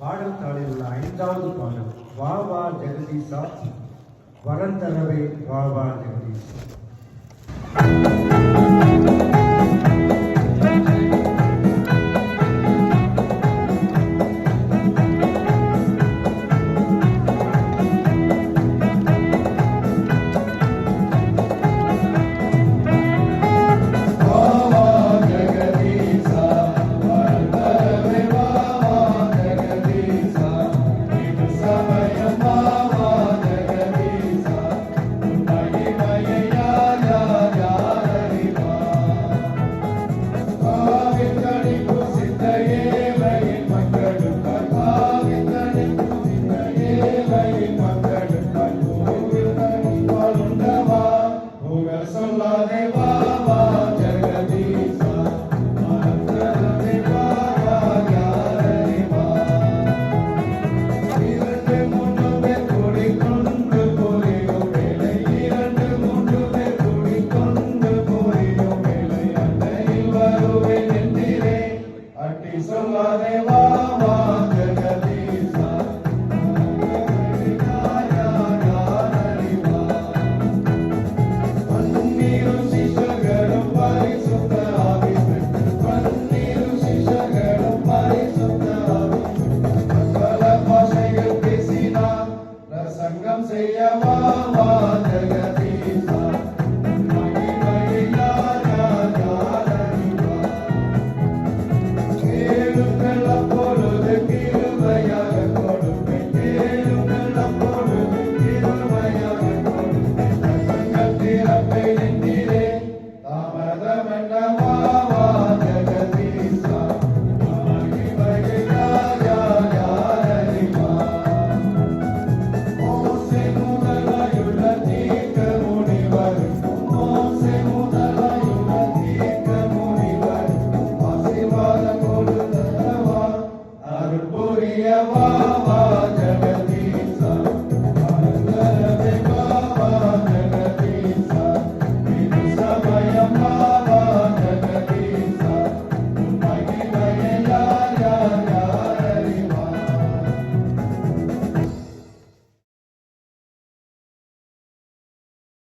பாடல் தாளில் உள்ள ஐந்தாவது பாடல் வா வா ஜெகதீசா வரந்தரவே வா வா ஜெகதீசா 送我的娃娃。